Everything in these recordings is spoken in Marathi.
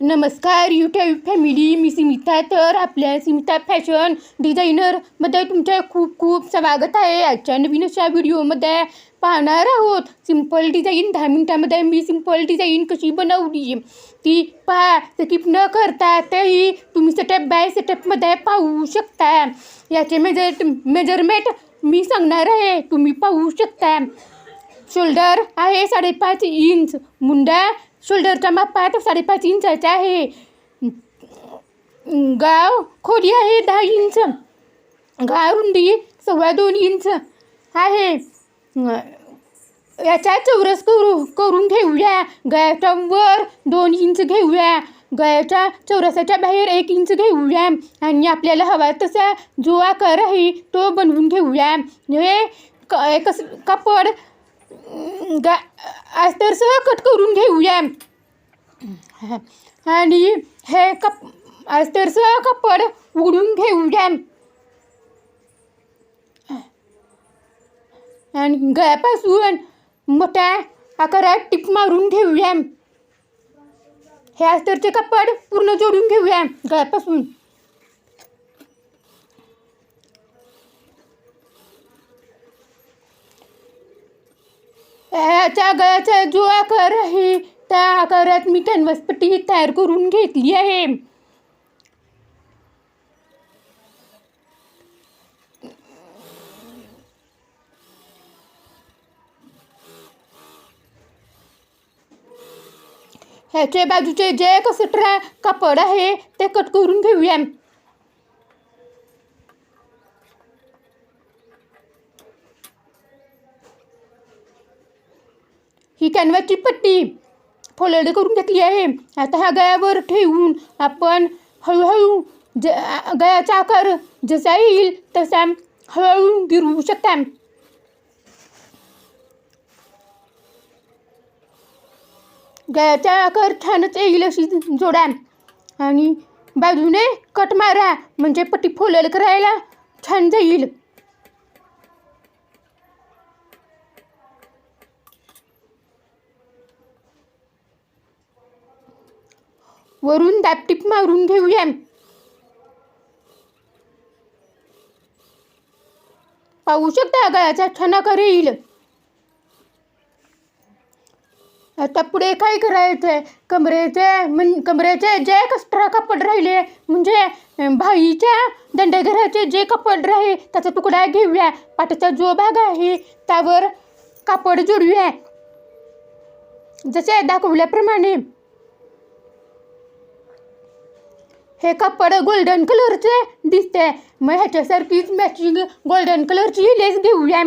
नमस्कार युट्यूब फॅमिली मी सीमिता. तर आपल्या सीमिता फॅशन डिझायनरमध्ये तुमचे खूप खूप स्वागत आहे. आजच्या नवीन अशा व्हिडिओमध्ये पाहणार आहोत. सिंपल डिझाईन दहा मिनटामध्ये मी सिंपल डिझाईन कशी बनवली? ती पहा स्किप न करता तेही तुम्ही सेटअप बाय सेटअपमध्ये पाहू शकता. याचे मेजर मेजरमेंट मी सांगणार आहे. तुम्ही पाहू शकता. शोल्डर आहे साडेपाच इंच मुंडा शोल्डरचा माप पाच साडेपाच इंचाचा आहे. गाव खोली आहे दहा इंच. गाव रुंदी सव्वा दोन इंच आहे. याचा चौरस करू करून घेऊया. गळ्याच्या वर दोन इंच घेऊया. गळ्याच्या चौरसाच्या बाहेर एक इंच घेऊया. आणि आपल्याला हवा तसा जो आकार आहे तो बनवून घेऊया. हे क कस कापड गा अस्तरसह कट करून घेऊया. आणि हे कप अस्तरसह कपड उडून घेऊया. आणि गळ्यापासून मोठ्या आकारात टिप मारून घेऊया. हे अस्तरचे कपड पूर्ण जोडून घेऊया गळ्यापासून. याच्या गळ्याचा जो आकार आहे त्या आकारात मी कॅनव्हासपट्टी तयार करून घेतली आहे. ह्याचे बाजूचे जे कसट्रा कापड आहे ते कट करून घेऊया. ही कॅनव्हाची पट्टी फोल्ड करून घेतली आहे. आता हा गळ्यावर ठेवून आपण हळूहळू ज गळ्याचा आकार जसा येईल तसा हळूहळू गिरवू शकता. गळ्याचा आकार छानच येईल अशी जोडा. आणि बाजूने कट मारा. म्हणजे पट्टी फोल्ड करायला छान जाईल. वरून दापटीप मारून घेऊया. पाहू शकता गळ्याचा ठणाकर येईल? आता पुढे काय करायचं आहे कमरेचे म्हण कमरेचे जे एक्स्ट्रा कापड राहिले म्हणजे भाईच्या दंडघराचे जे कापड राहील त्याचा तुकडा घेऊया. पाठाचा जो भाग आहे त्यावर कापड जोडूया. जसे दाखवल्याप्रमाणे. हे कापड गोल्डन कलरचे दिसते. मग ह्याच्यासारखीच मॅचिंग गोल्डन कलरची लेस घेऊया.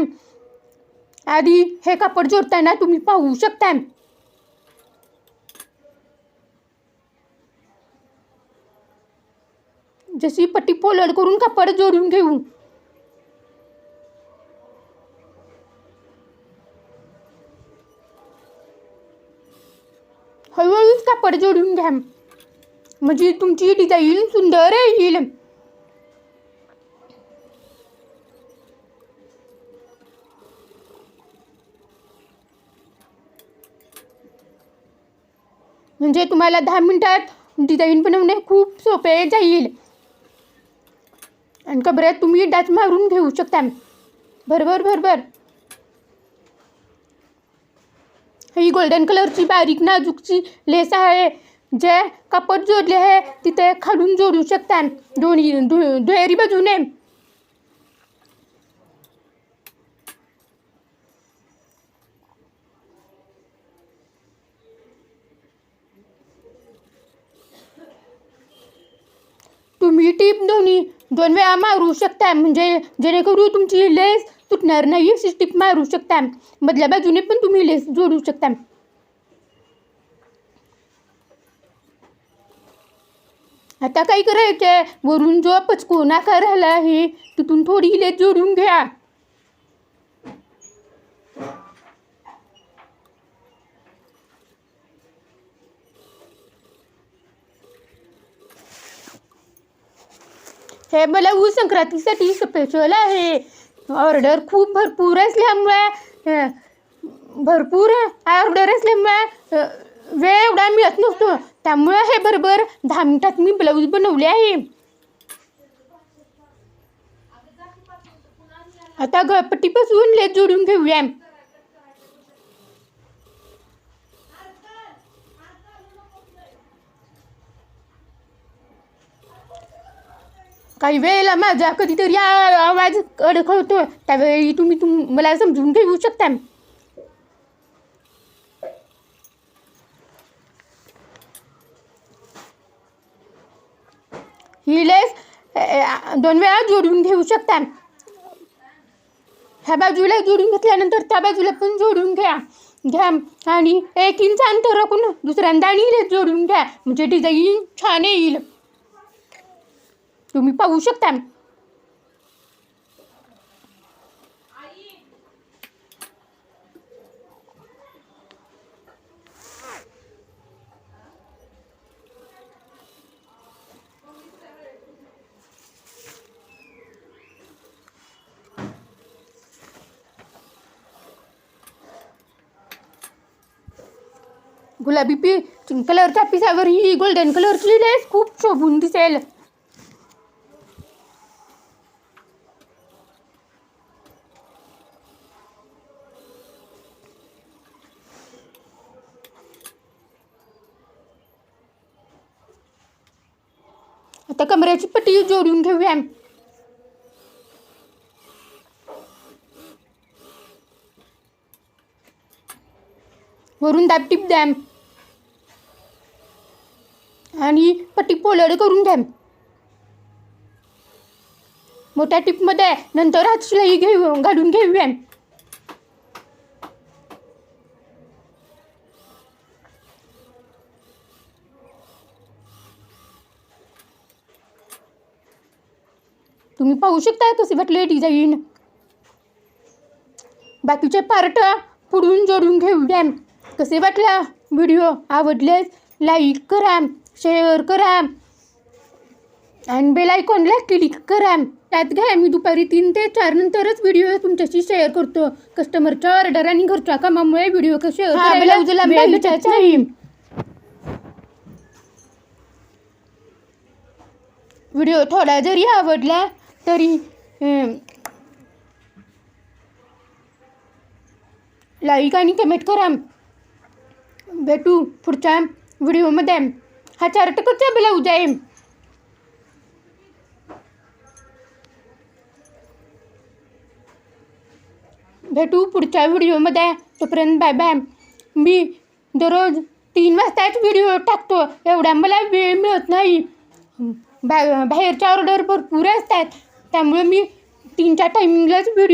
आधी हे कापड जोडताना तुम्ही पाहू शकता. जशी पट्टी फोल्ड करून कापड जोडून घेऊ. हळूहळूच कापड जोडून घ्या. म्हणजे तुमची डिझाईन सुंदर येईल. म्हणजे तुम्हाला दहा मिनिटात डिझाईन बनवणे खूप सोपे जाईल. आणि कबऱ्यात तुम्ही डाच मारून घेऊ शकता. बरोबर बरोबर. ही गोल्डन कलरची बारीक नाजूकची लेस आहे. जे कपट जोडले आहे तिथे खालून जोडू शकता दोन्ही दु- दुहेरी बाजूने. तुम्ही टीप दोन्ही दोन वेळा मारू शकता. म्हणजे जेणेकरून तुमची लेस तुटणार नाही अशी टीप मारू शकता. मधल्या बाजूने पण तुम्ही लेस जोडू शकता. आता काय करायचं वरून जो पचकून आकार आहे तिथून थोडी इलेज जोडून घ्या. हे मला ऊस संक्रांतीसाठी स्पेशल आहे. ऑर्डर खूप भरपूर असल्यामुळे भरपूर ऑर्डर असल्यामुळे वेळ एवढा मिळत नसतो त्यामुळं हे बरोबर दहा मिनिटात मी ब्लाऊज बनवले आहे. आता गळपट्टीपासून लेस जोडून घेऊया. काही वेळेला माझा कधीतरी आवाज अडखळतो त्यावेळी तुम्ही तुम मला समजून घेऊ शकता. ही लेस दोन वेळा जोडून घेऊ शकता. ह्या बाजूला जोडून घेतल्यानंतर त्या बाजूला पण जोडून घ्या. घ्या आणि एक इंच अंतर राखून दुसऱ्यांदा आणि लेस जोडून घ्या. म्हणजे डिझाईन छान येईल. तुम्ही पाहू शकता. गुलाबी पी पिंक कलरच्या पिसावर ही गोल्डन कलरची लेस खूप शोभून दिसेल. आता कमऱ्याची पट्टी जोडून घेऊया वरून दाब टिप द्या आणि पट्टी करून द्या मोठ्या टिपमध्ये नंतर हातशिलाई घेऊ घालून घेऊया तुम्ही पाहू शकता कसे वाटले डिझाईन. बाकीचे पार्ट पुढून जोडून घेऊया कसे वाटला व्हिडिओ? आवडले? लाईक करा शेअर करा. आणि बेल आयकॉनला क्लिक करा. त्यात घ्या. मी दुपारी तीन ते चार नंतरच व्हिडिओ तुमच्याशी शेअर करतो. कस्टमरच्या ऑर्डर आणि घरच्या कामामुळे व्हिडिओ शेअर करायला ब्लाऊजला वेळ ब्लाऊज भेटत नाही. व्हिडिओ थोडा जरी आवडला तरी लाईक आणि कमेंट करा. भेटू पुढच्या व्हिडिओमध्ये हा चार टक्करचा ब्लाऊज आहे. भेटू पुढच्या व्हिडिओमध्ये. तोपर्यंत बाय बाय. मी दररोज तीन वाजताच व्हिडिओ टाकतो. एवढा मला वेळ मिळत नाही. बा बाहेरच्या ऑर्डर भरपूर असतात. त्यामुळे मी तीनच्या टायमिंगलाच व्हिडिओ